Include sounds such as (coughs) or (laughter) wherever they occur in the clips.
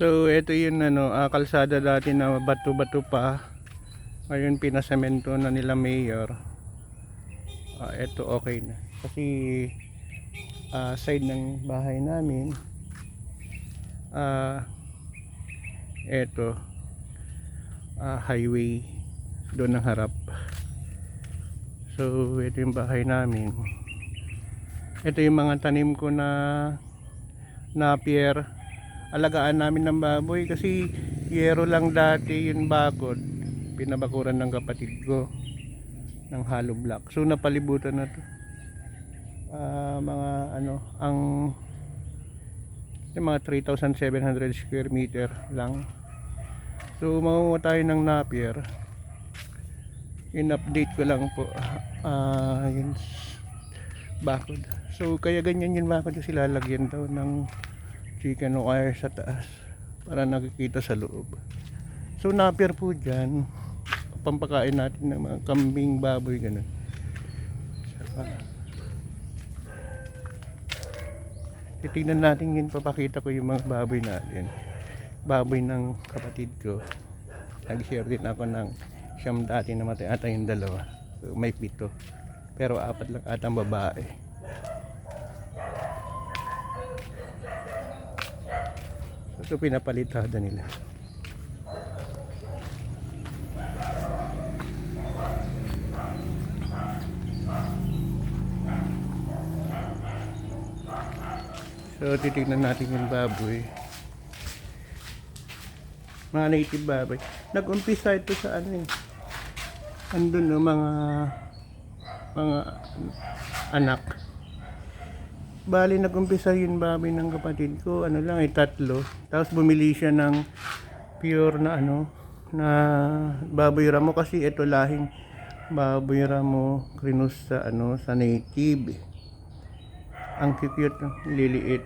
So, ito yun ano, ah, kalsada dati na bato-bato pa. Ngayon pinasemento na nila mayor. Ah, ito okay na. Kasi ah, side ng bahay namin ah ito ah, highway doon ang harap. So, ito yung bahay namin. Ito yung mga tanim ko na napier alagaan namin ng baboy kasi yero lang dati yung bakod. Pinabakuran ng kapatid ko ng hollow block. So napalibutan na to. Ah, mga ano ang yung mga 3,700 square meter lang. So mangunguha tayo ng napier. In-update ko lang po ah yun bakod. So kaya ganyan yung bakod kasi lalagyan daw ng chicken wire sa taas para nakikita sa loob. So napier po dyan. Pampakain natin ng mga kambing baboy ganun. Saka, titignan natin yun papakita ko yung mga baboy natin. Baboy ng kapatid ko. Nag-share din ako ng siyam dati namatay ata yung dalawa. So, may pito. Pero apat lang atang babae ito pinapalitada nila so titignan natin yung baboy. Mga native baboy. Nag-umpisa ito sa ano eh. Andun no mga mga anak Bali, nag-umpisa yun baboy ng kapatid ko, ano lang, eh, tatlo. Tapos bumili siya ng pure na ano, na baboy ramo kasi ito lahing baboy ramo krinus sa ano, sa native. Ang cute, liliit.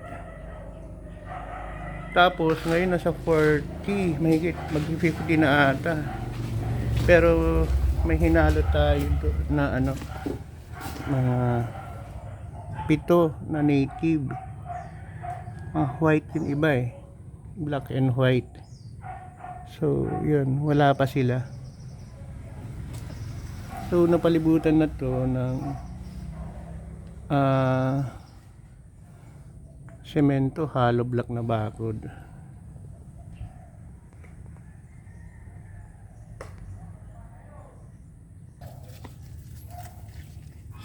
Tapos, ngayon nasa 40, mahigit, mag-50 na ata. Pero, may hinalo tayo na ano, mga pito na native. Ah, white yung iba eh. Black and white. So, yun. Wala pa sila. So, napalibutan na to ng ah semento, hollow block na bakod.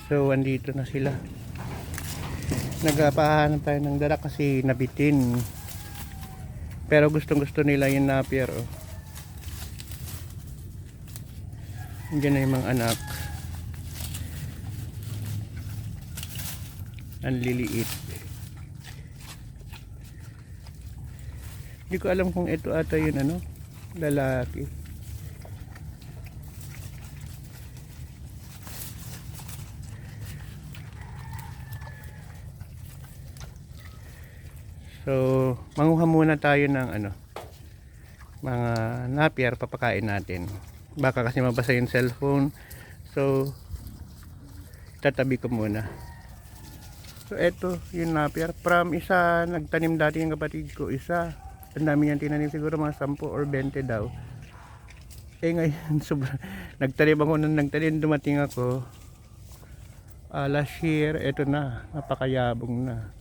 So, andito na sila nagpapahanap tayo ng dala kasi nabitin. Pero gustong gusto nila yung napier oh. Diyan na yung mga anak. Ang liliit. Hindi ko alam kung ito ata yun ano lalaki So, manguha muna tayo ng ano, mga napier papakain natin. Baka kasi mabasa yung cellphone. So, tatabi ko muna. So, eto yung napier. From isa, nagtanim dati yung kapatid ko. Isa, ang dami niyang tinanim siguro mga 10 or 20 daw. Eh ngayon, (laughs) sobra, nagtanim ako nung nagtanim, dumating ako. Ah, last year, eto na, napakayabong na.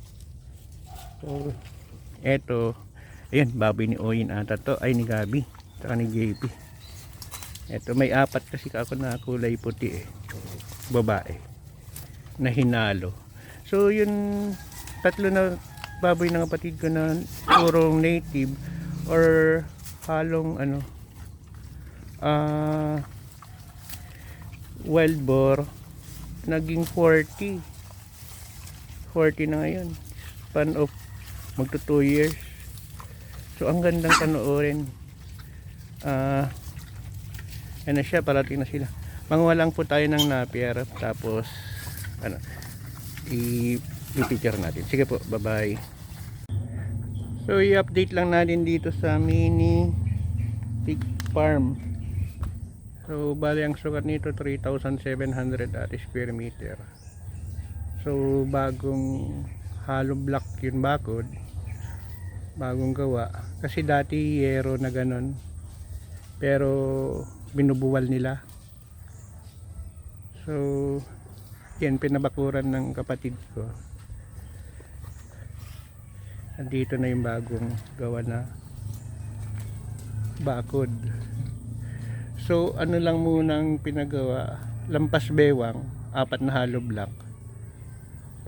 So, eto, ayan, baboy ni Oyin ata to, ay ni Gabi, saka ni JP. Eto, may apat kasi ako na kulay puti eh, babae, na hinalo. So, yun, tatlo na baboy ng kapatid ko na purong native or halong ano, ah, wild boar, naging 40. 40 na ngayon. Span of magto 2 years. So ang gandang panoorin. Ah ano siya, parating na sila. Manguha lang po tayo ng napier tapos ano i-picture natin. Sige po, bye-bye. So i-update lang natin dito sa mini pig farm. So bali ang sukat nito 3,700 at square meter. So bagong hollow block yung bakod bagong gawa. Kasi dati yero na ganon pero binubuwal nila. So yan pinabakuran ng kapatid ko. Andito na yung bagong gawa na bakod. So ano lang muna ang pinagawa? Lampas bewang apat na hollow block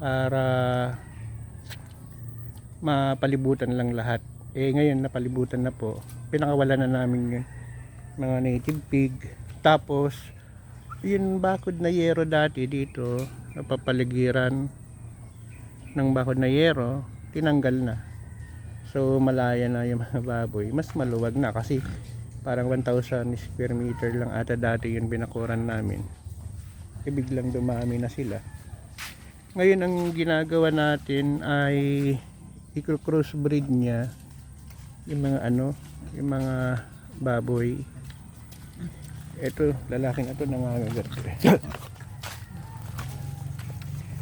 para mapalibutan lang lahat. Eh ngayon napalibutan na po. Pinakawalan na namin yung mga native pig. Tapos yung bakod na yero dati dito napapaligiran. Ng bakod na yero tinanggal na. So malaya na yung (laughs) mga baboy. Mas maluwag na kasi parang 1,000 square meter lang ata dati yung binakuran namin. E biglang dumami na sila. Ngayon ang ginagawa natin ay i-crossbreed niya yung mga ano yung mga baboy. Ito lalaking ito nangangagat (laughs)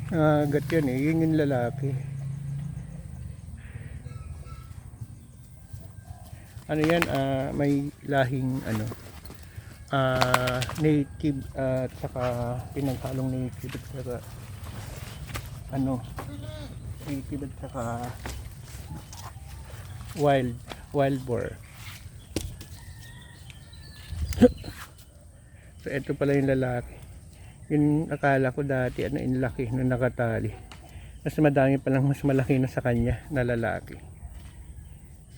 nangangagat yan eh yun yung lalaki. Ano yan ah, may lahing ano ah, native at saka pinaghalong native at saka ano native at saka wild wild boar. (coughs) So ito pala yung lalaki. Yun akala ko dati ano yung laki nung nakatali. Mas madami palang mas malaki na sa kanya na lalaki.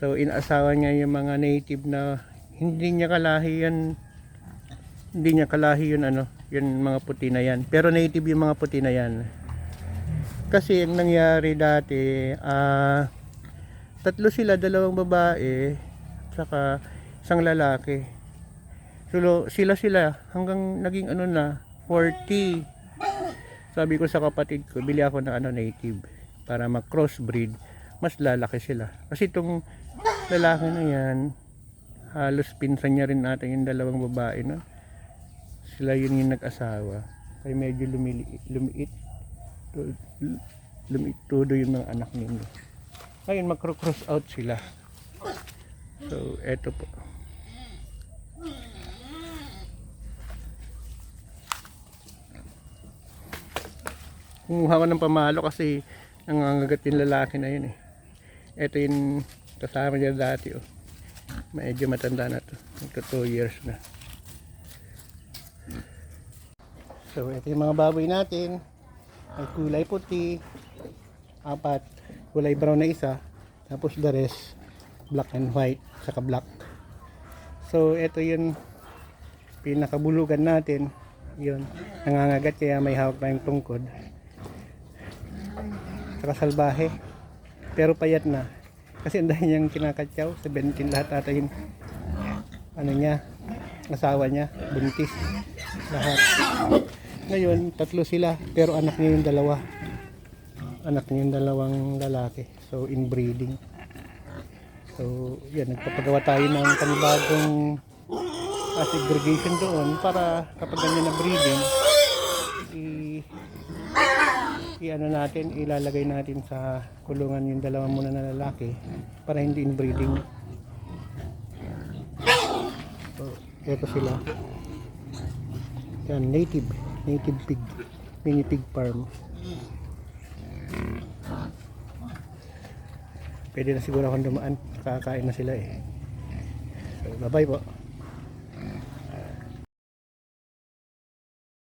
So inaasawa niya yung mga native na hindi niya kalahi yan. Hindi niya kalahi yun ano yun mga puti na yan. Pero native yung mga puti na yan kasi ang nangyari dati ah tatlo sila dalawang babae saka isang lalaki. So sila sila hanggang naging ano na 40 sabi ko sa kapatid ko bili ako ng ano native para mag crossbreed mas lalaki sila. Kasi itong lalaki na yan halos pinsan niya rin natin yung dalawang babae no? Sila yun yung nag-asawa. Kaya medyo lumili, lumiit tu- lumiit todo yung mga anak ninyo. Ngayon magkro-cross out sila. So eto po. Kumuha ko ng pamalo kasi nangangagat yung lalaki na yun eh. Eto yung kasama niya dati oh. Medyo matanda na to. Magka 2 years na. So ito yung mga baboy natin ay kulay puti apat kulay brown na isa tapos the rest black and white saka black. So ito yung pinakabulugan natin. Yun nangangagat kaya may hawak tayong tungkod. Saka salbahe pero payat na. Kasi ang dahil niyang kinakatsaw 17 lahat ata yung ano niya asawa niya buntis. Lahat ngayon tatlo sila pero anak niya yung dalawa. Anak niya yung dalawang lalaki so inbreeding. So yan nagpapagawa tayo ng panibagong uh, segregation doon para kapag ganyan na breeding i i ano natin ilalagay natin sa kulungan yung dalawa muna na lalaki para hindi inbreeding. So eto sila. Yan native native pig. Mini pig farm. Pwede na siguro akong dumaan. Kakain na sila eh. So bye bye po